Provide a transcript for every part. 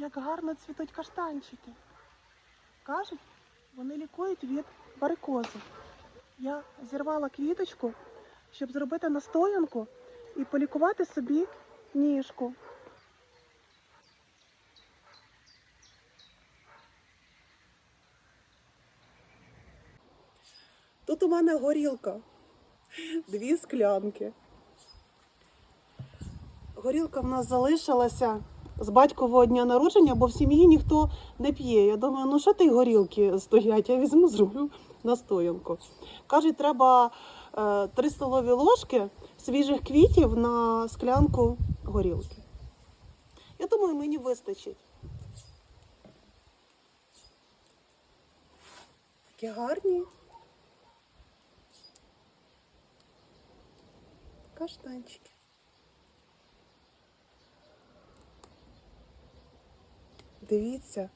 як гарно цвітуть каштанчики. Кажуть, вони лікують від варикозу. Я зірвала квіточку, щоб зробити настоянку і полікувати собі ніжку. Тут у мене горілка. Дві склянки. Горілка в нас залишилася з батькового дня народження, бо в сім'ї ніхто не п'є. Я думаю, ну що ти горілки стоять? Я візьму, зроблю настоянку. Кажуть, треба е, 3 столові ложки свіжих квітів на склянку горілки. Я думаю, мені вистачить. Такі гарні. Каштанчики. Дивіться.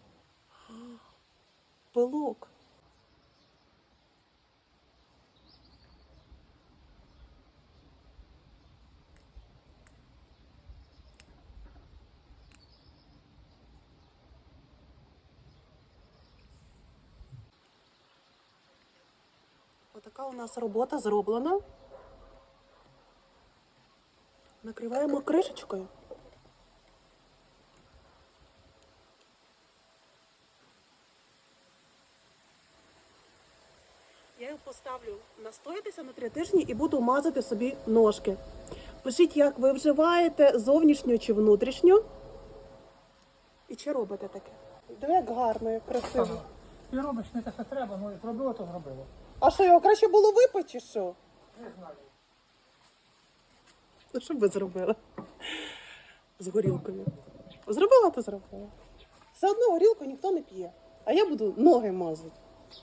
Пилок. Отака у нас робота зроблена. Накриваємо кришечкою. Їх поставлю настоятися на три тижні і буду мазати собі ножки. Пишіть, як ви вживаєте зовнішню чи внутрішню. І чи робите таке? Диви, як гарно, як красиво. Ти робиш не те, що треба, ну як зробило, то зробило. А що його краще було випити, чи що? Не знаю. Ну, що б ви зробили з горілкою? Зробила, то зробила. Все одно горілку ніхто не п'є. А я буду ноги мазати.